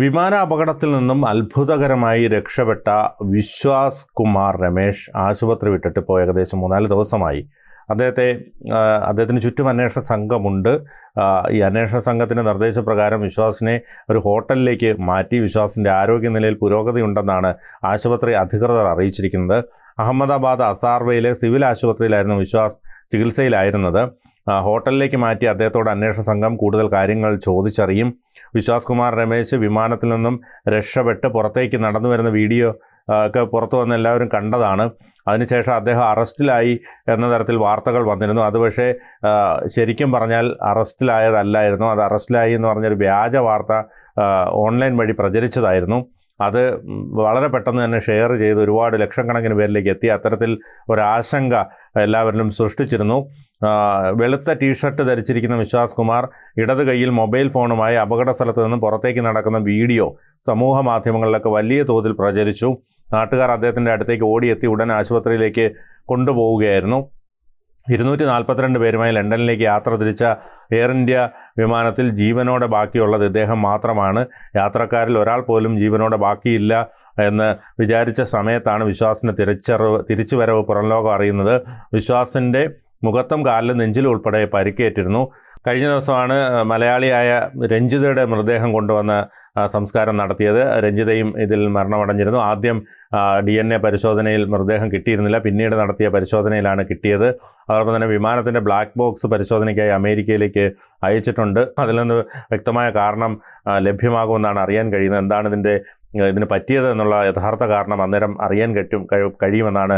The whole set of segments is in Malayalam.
വിമാന അപകടത്തിൽ നിന്നും അത്ഭുതകരമായി രക്ഷപ്പെട്ട വിശ്വാസ് കുമാർ രമേശ് ആശുപത്രി വിട്ടിട്ട് ഇപ്പോൾ ഏകദേശം മൂന്നാൽ ദിവസമായി. അദ്ദേഹത്തെ അദ്ദേഹത്തിന് ചുറ്റും അന്വേഷണ സംഘമുണ്ട്. ഈ അന്വേഷണ സംഘത്തിന്റെ നിർദ്ദേശപ്രകാരം വിശ്വാസിനെ ഒരു ഹോട്ടലിലേക്ക് മാറ്റി വിശ്വാസിന്റെ ആരോഗ്യനിലയിൽ പുരോഗതി ഉണ്ടെന്നാണ് ആശുപത്രി അധികൃതർ അറിയിച്ചിരിക്കുന്നത്. അഹമ്മദാബാദ് അസാർവയിലെ സിവിൽ ആശുപത്രിയിലായിരുന്നു വിശ്വാസ് ചികിത്സയിലായിരുന്നത്. ഹോട്ടലിലേക്ക് മാറ്റി അദ്ദേഹത്തോട് അന്വേഷണ സംഘം കൂടുതൽ കാര്യങ്ങൾ ചോദിച്ചറിയും. വിശ്വാസ് കുമാർ രമേശ് വിമാനത്തിൽ നിന്നും രക്ഷപ്പെട്ട് പുറത്തേക്ക് നടന്നു വരുന്ന വീഡിയോ ഒക്കെ പുറത്തു വന്ന് എല്ലാവരും കണ്ടതാണ്. അതിനുശേഷം അദ്ദേഹം അറസ്റ്റിലായി എന്ന തരത്തിൽ വാർത്തകൾ വന്നിരുന്നു. അത് പക്ഷേ ശരിക്കും പറഞ്ഞാൽ അറസ്റ്റിലായതല്ലായിരുന്നു. അത് അറസ്റ്റിലായി എന്ന് പറഞ്ഞൊരു വ്യാജ വാർത്ത ഓൺലൈൻ വഴി പ്രചരിച്ചതായിരുന്നു. അത് വളരെ പെട്ടെന്ന് തന്നെ ഷെയർ ചെയ്ത് ഒരുപാട് ലക്ഷക്കണക്കിന് പേരിലേക്ക് എത്തി. അത്തരത്തിൽ ഒരാശങ്ക എല്ലാവരിലും സൃഷ്ടിച്ചിരുന്നു. വെളുത്ത ടീഷർട്ട് ധരിച്ചിരിക്കുന്ന വിശ്വാസ് കുമാർ ഇടത് കൈയിൽ മൊബൈൽ ഫോണുമായി അപകട സ്ഥലത്ത് നിന്ന് പുറത്തേക്ക് നടക്കുന്ന വീഡിയോ സമൂഹ മാധ്യമങ്ങളിലൊക്കെ വലിയ തോതിൽ പ്രചരിച്ചു. നാട്ടുകാർ അദ്ദേഹത്തിന്റെ അടുത്തേക്ക് ഓടിയെത്തി ഉടൻ ആശുപത്രിയിലേക്ക് കൊണ്ടുപോവുകയായിരുന്നു. ഇരുന്നൂറ്റി നാൽപ്പത്തിരണ്ട് പേരുമായി ലണ്ടനിലേക്ക് യാത്ര തിരിച്ച എയർ ഇന്ത്യ വിമാനത്തിൽ ജീവനോടെ ബാക്കിയുള്ളത് ഇദ്ദേഹം മാത്രമാണ്. യാത്രക്കാരിൽ ഒരാൾ പോലും ജീവനോടെ ബാക്കിയില്ല എന്ന് വിചാരിച്ച സമയത്താണ് വിശ്വാസിന്റെ തിരിച്ചറിവ് തിരിച്ചുവരവ് പുറംലോകം അറിയുന്നത്. വിശ്വാസിന്റെ മുഖത്തും കാലിലും നെഞ്ചിലും ഉൾപ്പെടെ പരിക്കേറ്റിരുന്നു. കഴിഞ്ഞ ദിവസമാണ് മലയാളിയായ രഞ്ജിതയുടെ മൃതദേഹം കൊണ്ടുവന്ന സംസ്കാരം നടത്തിയത്. രഞ്ജിതയും ഇതിൽ മരണമടഞ്ഞിരുന്നു. ആദ്യം ഡി എൻ എ പരിശോധനയിൽ മൃതദേഹം കിട്ടിയിരുന്നില്ല. പിന്നീട് നടത്തിയ പരിശോധനയിലാണ് കിട്ടിയത്. അതോടൊപ്പം തന്നെ വിമാനത്തിന്റെ ബ്ലാക്ക് ബോക്സ് പരിശോധനയ്ക്കായി അമേരിക്കയിലേക്ക് അയച്ചിട്ടുണ്ട്. അതിൽ നിന്ന് വ്യക്തമായ കാരണം ലഭ്യമാകുമെന്നാണ് അറിയാൻ കഴിയുന്നത്. എന്താണ് ഇതിന്റെ ഇതിന് പറ്റിയത് എന്നുള്ള യഥാർത്ഥ കാരണം അന്നേരം അറിയാൻ കഴിയും കഴിയുമെന്നാണ്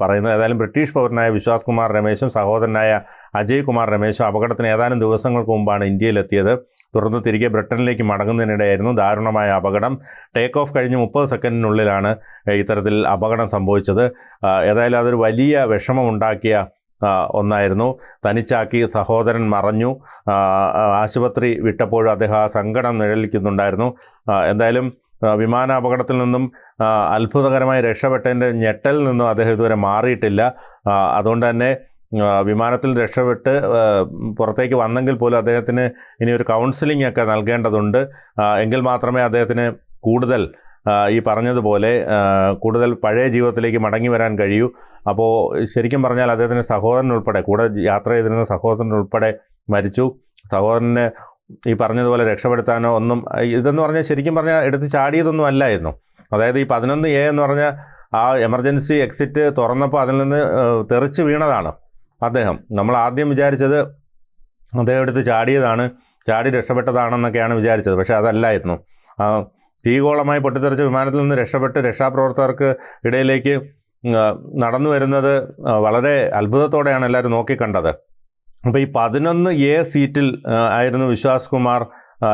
പറയുന്നത്. ഏതായാലും ബ്രിട്ടീഷ് പൗരനായ വിശ്വാസ് കുമാർ രമേശും സഹോദരനായ അജയ് കുമാർ രമേശും അപകടത്തിന് ഏതാനും ദിവസങ്ങൾക്ക് മുമ്പാണ് ഇന്ത്യയിലെത്തിയത്. തുടർന്ന് തിരികെ ബ്രിട്ടനിലേക്ക് മടങ്ങുന്നതിനിടെയായിരുന്നു ദാരുണമായ അപകടം. ടേക്ക് ഓഫ് കഴിഞ്ഞ് മുപ്പത് സെക്കൻഡിനുള്ളിലാണ് ഇത്തരത്തിൽ അപകടം സംഭവിച്ചത്. ഏതായാലും അതൊരു വലിയ വിഷമമുണ്ടാക്കിയ ഒന്നായിരുന്നു. തനിച്ചാക്കി സഹോദരൻ മറഞ്ഞു. ആശുപത്രി വിട്ടപ്പോഴും അദ്ദേഹം ആ സങ്കടം നിഴലിക്കുന്നുണ്ടായിരുന്നു. എന്തായാലും വിമാന അപകടത്തിൽ നിന്നും അത്ഭുതകരമായി രക്ഷപ്പെട്ടതിന്റെ ഞെട്ടലിൽ നിന്നും അദ്ദേഹം ഇതുവരെ മാറിയിട്ടില്ല. അതുകൊണ്ട് തന്നെ വിമാനത്തിൽ രക്ഷപ്പെട്ട് പുറത്തേക്ക് വന്നെങ്കിൽ പോലും അദ്ദേഹത്തിന് ഇനി ഒരു കൗൺസിലിംഗ് ഒക്കെ നൽകേണ്ടതുണ്ട്. എങ്കിൽ മാത്രമേ അദ്ദേഹത്തിന് കൂടുതൽ ഈ പറഞ്ഞതുപോലെ കൂടുതൽ പഴയ ജീവിതത്തിലേക്ക് മടങ്ങി വരാൻ കഴിയൂ. അപ്പോൾ ശരിക്കും പറഞ്ഞാൽ അദ്ദേഹത്തിന്റെ സഹോദരൻ ഉൾപ്പെടെ കൂടെ യാത്ര ചെയ്തിരുന്ന സഹോദരൻ ഉൾപ്പെടെ മരിച്ചു. സഹോദരനെ ഈ പറഞ്ഞതുപോലെ രക്ഷപ്പെടുത്താനോ ഒന്നും ഇതെന്ന് പറഞ്ഞാൽ ശരിക്കും പറഞ്ഞാൽ എടുത്ത് ചാടിയതൊന്നും അല്ലായിരുന്നു. അതായത് ഈ പതിനൊന്ന് എ എന്ന് പറഞ്ഞ ആ എമർജൻസി എക്സിറ്റ് തുറന്നപ്പോൾ അതിൽ നിന്ന് തെറിച്ച് വീണതാണ് അദ്ദേഹം. നമ്മൾ ആദ്യം വിചാരിച്ചത് അദ്ദേഹം എടുത്ത് ചാടിയതാണ് ചാടി രക്ഷപ്പെട്ടതാണെന്നൊക്കെയാണ് വിചാരിച്ചത്. പക്ഷേ അതല്ലായിരുന്നു. തീകോളമായി പൊട്ടിത്തെറിച്ച വിമാനത്തിൽ നിന്ന് രക്ഷപ്പെട്ട് രക്ഷാപ്രവർത്തകർക്ക് ഇടയിലേക്ക് നടന്നു വരുന്നത് വളരെ അത്ഭുതത്തോടെയാണ് എല്ലാവരും നോക്കിക്കണ്ടത്. അപ്പോൾ ഈ പതിനൊന്ന് എ സീറ്റിൽ ആയിരുന്നു വിശ്വാസ് കുമാർ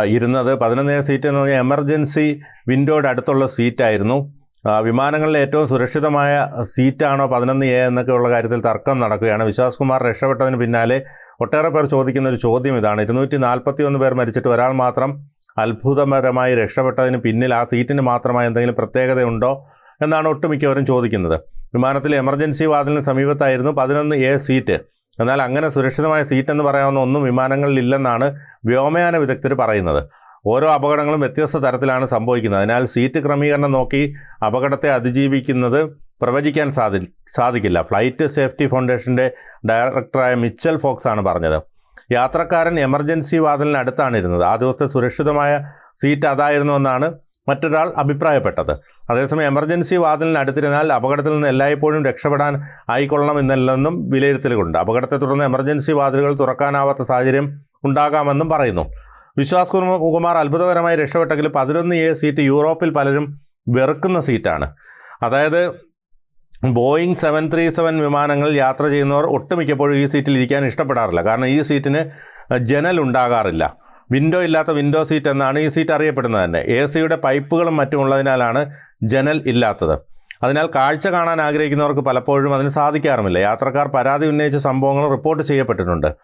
ഇരുന്നത്. പതിനൊന്ന് എ സീറ്റ് എന്ന് പറഞ്ഞാൽ എമർജൻസി വിൻഡോയുടെ അടുത്തുള്ള സീറ്റായിരുന്നു. ആ, വിമാനങ്ങളിലെ ഏറ്റവും സുരക്ഷിതമായ സീറ്റാണോ പതിനൊന്ന് എ എന്നൊക്കെയുള്ള കാര്യത്തിൽ തർക്കം നടക്കുകയാണ്. വിശ്വാസ് കുമാർ രക്ഷപ്പെട്ടതിന് പിന്നാലെ ഒട്ടേറെ പേർ ചോദിക്കുന്ന ഒരു ചോദ്യം ഇതാണ്. ഇരുന്നൂറ്റി നാൽപ്പത്തി ഒന്ന് പേർ മരിച്ചിട്ട് ഒരാൾ മാത്രം അത്ഭുതകരമായി രക്ഷപ്പെട്ടതിന് പിന്നിൽ ആ സീറ്റിന് മാത്രമായി എന്തെങ്കിലും പ്രത്യേകതയുണ്ടോ എന്നാണ് ഒട്ടുമിക്കവരും ചോദിക്കുന്നത്. വിമാനത്തിൽ എമർജൻസി വാതിലിന് സമീപത്തായിരുന്നു പതിനൊന്ന് എ സീറ്റ്. എന്നാൽ അങ്ങനെ സുരക്ഷിതമായ സീറ്റ് എന്ന് പറയാവുന്ന ഒന്നും വിമാനങ്ങളിൽ ഇല്ലെന്നാണ് വ്യോമയാന വിദഗ്ധർ പറയുന്നത്. ഓരോ അപകടങ്ങളും വ്യത്യസ്ത തരത്തിലാണ് സംഭവിക്കുന്നത്. അതിനാൽ സീറ്റ് ക്രമീകരണം നോക്കി അപകടത്തെ അതിജീവിക്കുന്നത് പ്രവചിക്കാൻ സാധി സാധിക്കില്ല. ഫ്ലൈറ്റ് സേഫ്റ്റി ഫൗണ്ടേഷന്റെ ഡയറക്ടറായ മിച്ചൽ ഫോക്സ് ആണ് പറഞ്ഞത്. യാത്രക്കാരൻ എമർജൻസി വാതിലിന് അടുത്താണ് ഇരുന്നത്. ആ ദിവസത്തെ സുരക്ഷിതമായ സീറ്റ് അതായിരുന്നു എന്നാണ് മറ്റൊരാൾ അഭിപ്രായപ്പെട്ടത്. അതേസമയം എമർജൻസി വാതിലിന് അടുത്തിരുന്നാൽ അപകടത്തിൽ നിന്ന് എല്ലായ്പ്പോഴും രക്ഷപ്പെടാൻ ആയിക്കൊള്ളണമെന്നല്ലെന്നും വിലയിരുത്തലുകളുണ്ട്. അപകടത്തെ തുടർന്ന് എമർജൻസി വാതിലുകൾ തുറക്കാനാവാത്ത സാഹചര്യം ഉണ്ടാകാമെന്നും പറയുന്നു. വിശ്വാസ് കുമാർ അത്ഭുതകരമായി രക്ഷപ്പെട്ടെങ്കിലും പതിനൊന്ന് എ സീറ്റ് യൂറോപ്പിൽ പലരും വെറുക്കുന്ന സീറ്റാണ്. അതായത് ബോയിങ് സെവൻ ത്രീ സെവൻ വിമാനങ്ങളിൽ യാത്ര ചെയ്യുന്നവർ ഒട്ടുമിക്കപ്പോഴും ഈ സീറ്റിൽ ഇരിക്കാൻ ഇഷ്ടപ്പെടാറില്ല. കാരണം ഈ സീറ്റിന് ജനൽ ഉണ്ടാകാറില്ല വിൻഡോ ഇല്ലാത്ത വിൻഡോ സീറ്റ് എന്നാണ് ഈ സീറ്റ് അറിയപ്പെടുന്നത് തന്നെ. എ സിയുടെ പൈപ്പുകളും മറ്റും ഉള്ളതിനാലാണ് ജനൽ ഇല്ലാത്തത്. അതിനാൽ കാഴ്ച കാണാൻ ആഗ്രഹിക്കുന്നവർക്ക് പലപ്പോഴും അതിന് സാധിക്കാറുമില്ല. യാത്രക്കാർ പരാതി ഉന്നയിച്ച സംഭവങ്ങൾ റിപ്പോർട്ട് ചെയ്യപ്പെട്ടിട്ടുണ്ട്.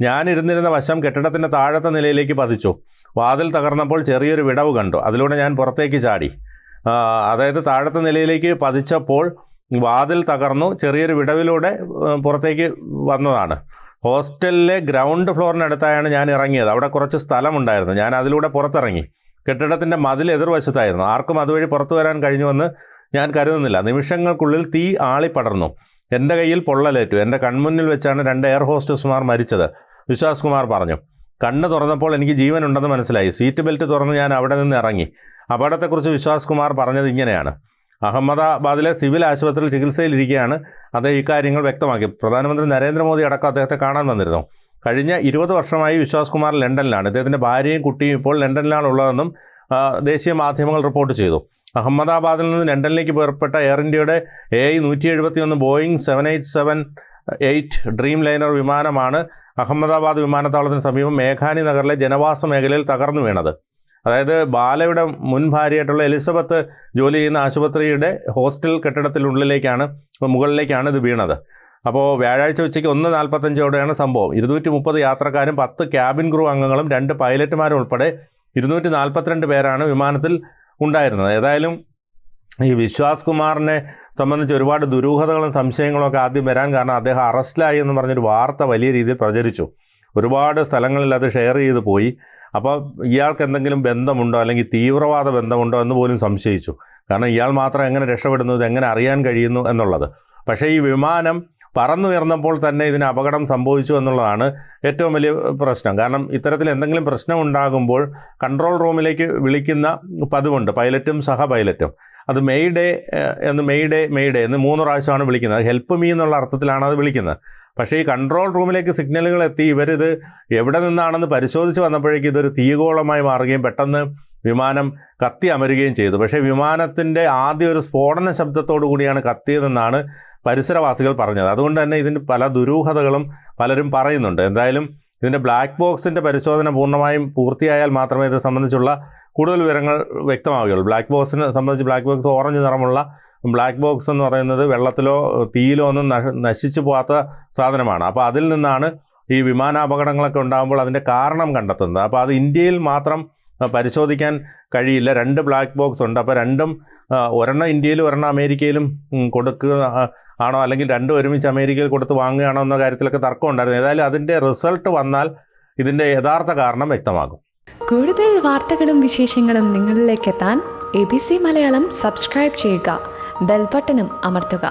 ഞാനിരുന്നിരുന്ന വശം കെട്ടിടത്തിന്റെ താഴത്തെ നിലയിലേക്ക് പതിച്ചു. വാതിൽ തകർന്നപ്പോൾ ചെറിയൊരു വിടവ് കണ്ടു. അതിലൂടെ ഞാൻ പുറത്തേക്ക് ചാടി. അതായത് താഴത്തെ നിലയിലേക്ക് പതിച്ചപ്പോൾ വാതിൽ തകർന്നു. ചെറിയൊരു വിടവിലൂടെ പുറത്തേക്ക് വന്നതാണ്. ഹോസ്റ്റലിലെ ഗ്രൗണ്ട് ഫ്ലോറിനടുത്തായാണ് ഞാൻ ഇറങ്ങിയത്. അവിടെ കുറച്ച് സ്ഥലമുണ്ടായിരുന്നു. ഞാൻ അതിലൂടെ പുറത്തിറങ്ങി. കെട്ടിടത്തിന്റെ മതിൽ എതിർവശത്തായിരുന്നു. ആർക്കും അതുവഴി പുറത്തു വരാൻ കഴിഞ്ഞുവെന്ന് ഞാൻ കരുതുന്നില്ല. നിമിഷങ്ങൾക്കുള്ളിൽ തീ ആളിപ്പടർന്നു. എന്റെ കയ്യിൽ പൊള്ളലേറ്റു. എന്റെ കൺമുന്നിൽ വെച്ചാണ് രണ്ട് എയർ ഹോസ്റ്റസ്മാർ മരിച്ചത് വിശ്വാസ് കുമാർ പറഞ്ഞു. കണ്ണ് തുറന്നപ്പോൾ എനിക്ക് ജീവനുണ്ടെന്ന് മനസ്സിലായി. സീറ്റ് ബെൽറ്റ് തുറന്ന് ഞാൻ അവിടെ നിന്ന് ഇറങ്ങി. അപകടത്തെക്കുറിച്ച് വിശ്വാസ് കുമാർ പറഞ്ഞത് ഇങ്ങനെയാണ്. അഹമ്മദാബാദിലെ സിവിൽ ആശുപത്രിയിൽ ചികിത്സയിലിരിക്കുകയാണ് അദ്ദേഹം ഇക്കാര്യങ്ങൾ വ്യക്തമാക്കി. പ്രധാനമന്ത്രി നരേന്ദ്രമോദി അടക്കം അദ്ദേഹത്തെ കാണാൻ വന്നിരുന്നു. കഴിഞ്ഞ ഇരുപത് വർഷമായി വിശ്വാസ് കുമാർ ലണ്ടനിലാണ്. ഇദ്ദേഹത്തിന്റെ ഭാര്യയും കുട്ടിയും ഇപ്പോൾ ലണ്ടനിലാണ് ഉള്ളതെന്നും ദേശീയ മാധ്യമങ്ങൾ റിപ്പോർട്ട് ചെയ്തു. അഹമ്മദാബാദിൽ നിന്ന് ലണ്ടനിലേക്ക് പുറപ്പെട്ട എയർ ഇന്ത്യയുടെ എ ഐ നൂറ്റി എഴുപത്തി ഒന്ന് Boeing seven eight seven eight Dreamliner വിമാനമാണ് അഹമ്മദാബാദ് വിമാനത്താവളത്തിന് സമീപം മേഘാനി നഗറിലെ ജനവാസ മേഖലയിൽ തകർന്നു വീണത്. അതായത് ബാലയുടെ മുൻ ഭാര്യയായിട്ടുള്ള എലിസബത്ത് ജോലി ചെയ്യുന്ന ആശുപത്രിയുടെ ഹോസ്റ്റൽ കെട്ടിടത്തിനുള്ളിലേക്കാണ് മുകളിലേക്കാണ് ഇത് വീണത്. അപ്പോൾ വ്യാഴാഴ്ച ഉച്ചയ്ക്ക് ഒന്ന് നാൽപ്പത്തഞ്ചോടെയാണ് സംഭവം. ഇരുന്നൂറ്റി മുപ്പത് യാത്രക്കാരും പത്ത് ക്യാബിൻ ക്രൂ അംഗങ്ങളും രണ്ട് പൈലറ്റുമാരും ഉൾപ്പെടെ ഇരുന്നൂറ്റി നാൽപ്പത്തിരണ്ട് പേരാണ് വിമാനത്തിൽ ഉണ്ടായിരുന്നത്. ഏതായാലും ഈ വിശ്വാസ് കുമാറിനെ സംബന്ധിച്ച് ഒരുപാട് ദുരൂഹതകളും സംശയങ്ങളും ഒക്കെ ആദ്യം വരാൻ കാരണം അദ്ദേഹം അറസ്റ്റിലായി എന്ന് പറഞ്ഞൊരു വാർത്ത വലിയ രീതിയിൽ പ്രചരിച്ചു. ഒരുപാട് സ്ഥലങ്ങളിൽ അത് ഷെയർ ചെയ്ത് പോയി. അപ്പോൾ ഇയാൾക്ക് എന്തെങ്കിലും ബന്ധമുണ്ടോ? അല്ലെങ്കിൽ തീവ്രവാദ ബന്ധമുണ്ടോ എന്ന് പോലും സംശയിച്ചു. കാരണം ഇയാൾ മാത്രം എങ്ങനെ രക്ഷപ്പെടുന്നു ഇത് എങ്ങനെ അറിയാൻ കഴിയുന്നു എന്നുള്ളത്. പക്ഷേ ഈ വിമാനം പറന്നുയർന്നപ്പോൾ തന്നെ ഇതിന് അപകടം സംഭവിച്ചു എന്നുള്ളതാണ് ഏറ്റവും വലിയ പ്രശ്നം. കാരണം ഇത്തരത്തിൽ എന്തെങ്കിലും പ്രശ്നം ഉണ്ടാകുമ്പോൾ കൺട്രോൾ റൂമിലേക്ക് വിളിക്കുന്ന പതിവുണ്ട്. പൈലറ്റും സഹ പൈലറ്റും അത് മെയ് ഡേ എന്ന് മെയ് ഡേ മെയ് ഡേ എന്ന് മൂന്ന് പ്രാവശ്യമാണ് വിളിക്കുന്നത്. ഹെൽപ്പ് മീ എന്നുള്ള അർത്ഥത്തിലാണ് അത് വിളിക്കുന്നത്. പക്ഷേ ഈ കൺട്രോൾ റൂമിലേക്ക് സിഗ്നലുകൾ എത്തി. ഇവരിത് എവിടെ നിന്നാണെന്ന് പരിശോധിച്ച് വന്നപ്പോഴേക്കും ഇതൊരു തീഗോളമായി മാറുകയും പെട്ടെന്ന് വിമാനം കത്തി അമരുകയും ചെയ്തു. പക്ഷേ വിമാനത്തിന്റെ ആദ്യ ഒരു സ്ഫോടന ശബ്ദത്തോടു കൂടിയാണ് കത്തിയതെന്നാണ് പരിസരവാസികൾ പറഞ്ഞത്. അതുകൊണ്ട് തന്നെ ഇതിന് പല ദുരൂഹതകളും പലരും പറയുന്നുണ്ട്. എന്തായാലും ഇതിന്റെ ബ്ലാക്ക് ബോക്സിന്റെ പരിശോധന പൂർണമായും പൂർത്തിയായാൽ മാത്രമേ ഇത് സംബന്ധിച്ചുള്ള കൂടുതൽ വിവരങ്ങൾ വ്യക്തമാവുകയുള്ളൂ. ബ്ലാക്ക് ബോക്സിനെ സംബന്ധിച്ച് ബ്ലാക്ക് ബോക്സ് ഓറഞ്ച് നിറമുള്ള ബ്ലാക്ക് ബോക്സ് എന്ന് പറയുന്നത് വെള്ളത്തിലോ തീയിലോ ഒന്നും നശ- നശിച്ചു പോകാത്ത സാധനമാണ്. അപ്പോൾ അതിൽ നിന്നാണ് ഈ വിമാനാപകടങ്ങളൊക്കെ ഉണ്ടാകുമ്പോൾ അതിന്റെ കാരണം കണ്ടെത്തുന്നത്. അപ്പോൾ അത് ഇന്ത്യയിൽ മാത്രം പരിശോധിക്കാൻ കഴിയില്ല. രണ്ട് ബ്ലാക്ക് ബോക്സ് ഉണ്ട്. അപ്പോൾ രണ്ടും ഒരെണ്ണം ഇന്ത്യയിലും ഒരെണ്ണം അമേരിക്കയിലും കൊടുക്കുക ആണോ? അല്ലെങ്കിൽ രണ്ടും ഒരുമിച്ച് അമേരിക്കയിൽ കൊടുത്ത് വാങ്ങുകയാണോ എന്ന കാര്യത്തിലൊക്കെ തർക്കം ഉണ്ടായിരുന്നു. ഏതായാലും അതിന്റെ റിസൾട്ട് വന്നാൽ ഇതിന്റെ യഥാർത്ഥ കാരണം വ്യക്തമാകും. കൂടുതൽ വാർത്തകളും വിശേഷങ്ങളും നിങ്ങളിലേക്ക് എത്താൻ A B C Malayalam subscribe ചെയ്യുക. ബെൽബട്ടനും അമർത്തുക